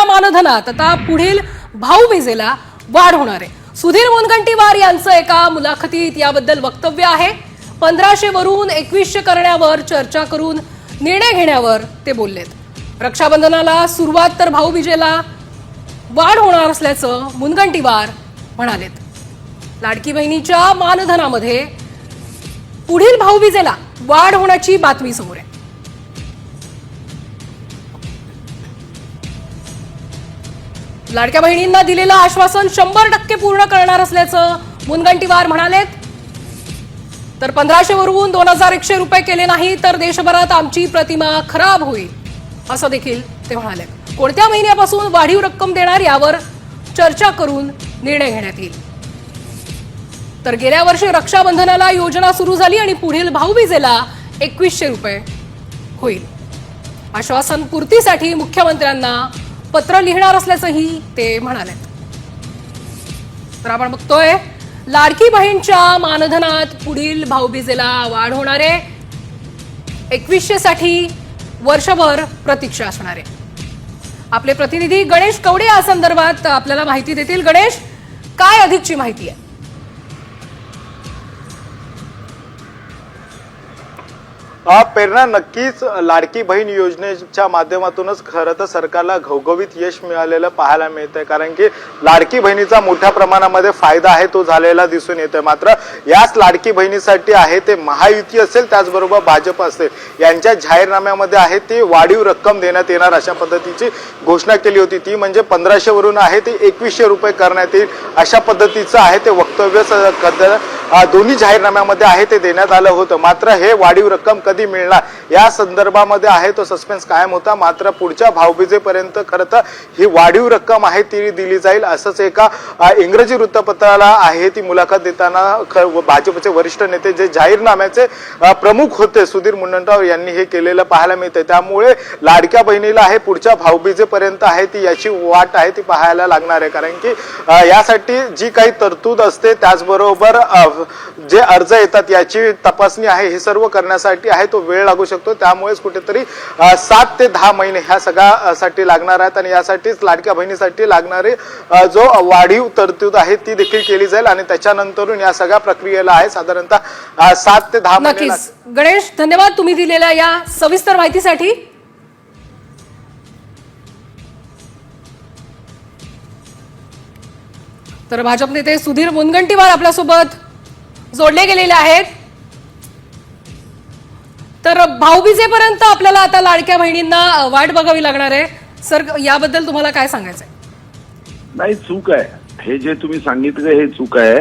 या मानधनात आता पुढील भाऊबीजेला वाढ होणार आहे. सुधीर मुनगंटीवार यांचं एका मुलाखतीत याबद्दल वक्तव्य आहे. पंधराशे वरून एकवीसशे करण्यावर चर्चा करून निर्णय घेण्यावर ते बोललेत. रक्षाबंधनाला सुरुवात तर भाऊबीजेला वाढ होणार असल्याचं मुनगंटीवार म्हणालेत. लाडकी बहिणीच्या मानधनामध्ये पुढील भाऊबीजेला वाढ होण्याची बातमी समोर आहे. लाडक्या बहिणींना दिलेलं आश्वासन शंभर टक्के पूर्ण करणार असल्याचं मुनगंटीवार म्हणालेत. तर पंधराशे वरून दोन हजार एकशे रुपये केले नाही तर देशभरात आमची प्रतिमा खराब होईल असं देखील ते म्हणाले. कोणत्या महिन्यापासून वाढीव रक्कम देणार यावर चर्चा करून निर्णय घेण्यात येईल. तर गेल्या वर्षी रक्षाबंधनाला योजना सुरू झाली आणि पुढील भाऊबीजेला एकवीसशे रुपये होईल. आश्वासन पूर्तीसाठी मुख्यमंत्र्यांना पत्र लिहिणार असल्याचंही ते म्हणाले. तर आपण बघतोय लाडकी बहीणच्या मानधनात पुढील भाऊबीजेला वाढ होणार आहे. एकवीसशे साठी वर्षभर प्रतीक्षा असणार आहे. आपले प्रतिनिधी गणेश कवडे या संदर्भात आपल्याला माहिती देतील. गणेश काय अधिकची माहिती आहे? प्रेरणा नक्कीच लाडकी बहीण योजनेच्या माध्यमातूनच खरं तर सरकारला घवघवीत यश मिळालेलं पाहायला मिळतंय. कारण की लाडकी बहिणीचा मोठ्या प्रमाणामध्ये फायदा आहे तो झालेला दिसून येतोय. मात्र याच लाडकी बहिणीसाठी आहे ते महायुती असेल त्याचबरोबर भाजप असेल. यांच्या जाहीरनाम्यामध्ये आहे ती वाढीव रक्कम देण्यात येणार अशा पद्धतीची घोषणा केली होती. ती म्हणजे पंधराशे वरून आहे ती एकवीसशे रुपये करण्यात येईल अशा पद्धतीचं आहे ते वक्तव्य स- दोन्ही जाहीरनाम्यामध्ये आहे ते देण्यात आलं होतं. मात्र हे वाढीव रक्कम कधी मिळणार? या संदर्भामध्ये आहे तो सस्पेन्स कायम होता. मात्र पुढच्या भाऊबीजेपर्यंत खरं तर ही वाढीव रक्कम आहे ती दिली जाईल असंच एका इंग्रजी वृत्तपत्राला आहे. ती मुलाखत देताना भाजपचे वरिष्ठ नेते जे जाहीरनाम्याचे प्रमुख होते सुधीर मुनगंटीवार यांनी हे केलेलं पाहायला मिळतं त्यामुळे लाडक्या बहिणीला आहे पुढच्या भाऊबीजेपर्यंत आहे ती याची वाट आहे ती पाहायला लागणार आहे. कारण की यासाठी जी काही तरतूद असते त्याचबरोबर जे अर्ज येतात याची तपासणी आहे हे सर्व करण्यासाठी आहे तो वेळ लागू शकतो. त्यामुळेच कुठेतरी सात ते दहा महिने ह्या सगळ्या साठी लागणार आहेत आणि यासाठीच लाडक्या बहिणीसाठी लागणारी जो वाढीव तरतूद आहे ती देखील केली जाईल आणि त्याच्यानंतरून या सगळ्या प्रक्रियेला आहे. साधारणतः सात ते दहा महिने गणेश धन्यवाद तुम्ही दिलेल्या या सविस्तर माहितीसाठी. तर भाजप नेते सुधीर मुनगंटीवार आपल्यासोबत. जोडले गेलेले आहेत. तर भाऊबीजेपर्यंत आपल्याला आता लाडक्या बहिणींना वाट बघावी लागणार आहे. सर याबद्दल तुम्हाला काय सांगायचं नाही चूक आहे. हे जे तुम्ही सांगितलं हे चूक आहे.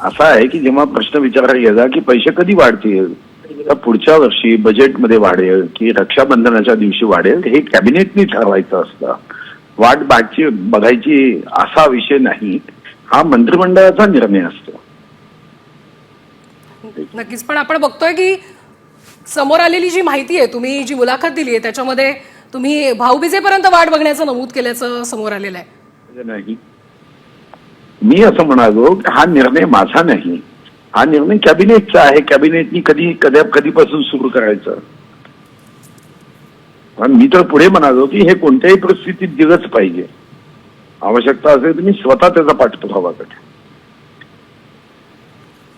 असं आहे की जेव्हा प्रश्न विचारायला गेला की पैसे कधी वाढतील? तर पुढच्या वर्षी बजेटमध्ये वाढेल की रक्षाबंधनाच्या दिवशी वाढेल? हे कॅबिनेटनी ठरवायचं असतं. वाट बागची बघायची असा विषय नाही. हा मंत्रिमंडळाचा निर्णय असतो. नक्कीच. पण आपण बघतोय की समोर आलेली जी माहिती आहे तुम्ही जी मुलाखत दिली आहे त्याच्यामध्ये तुम्ही भाऊबीजेपर्यंत वाट बघण्याचं नमूद केल्याचं समोर आलेलं आहे. म्हणजे नाही. मी असं म्हणालो हा निर्णय माझा नाही. हा निर्णय कॅबिनेटचा आहे. कॅबिनेटनी कधी कधी कधीपासून सुरू करायचं? पण मी तर पुढे म्हणालो की हे कोणत्याही परिस्थितीत दिलंच पाहिजे. आवश्यकता असेल तर मी स्वतः त्याचा पाठपुरावा करेन.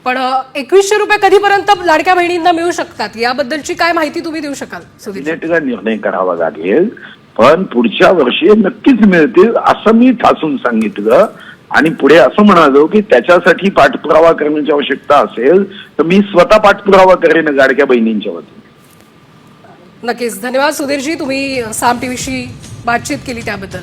पण एकवीसशे रुपये कधीपर्यंत लाडक्या बहिणींना मिळू शकतात? याबद्दलची काय माहिती तुम्ही देऊ शकाल सुधीर? निर्णय करावा लागेल पण पुढच्या वर्षी नक्कीच मिळतील असं मी ठासून सांगितलं. आणि पुढे असं म्हणालो की त्याच्यासाठी पाठपुरावा करण्याची आवश्यकता असेल तर मी स्वतः पाठपुरावा करेन लाडक्या बहिणींच्या वतीने. नक्कीच. धन्यवाद सुधीरजी. तुम्ही साम टीव्हीशी बातचीत केली त्याबद्दल.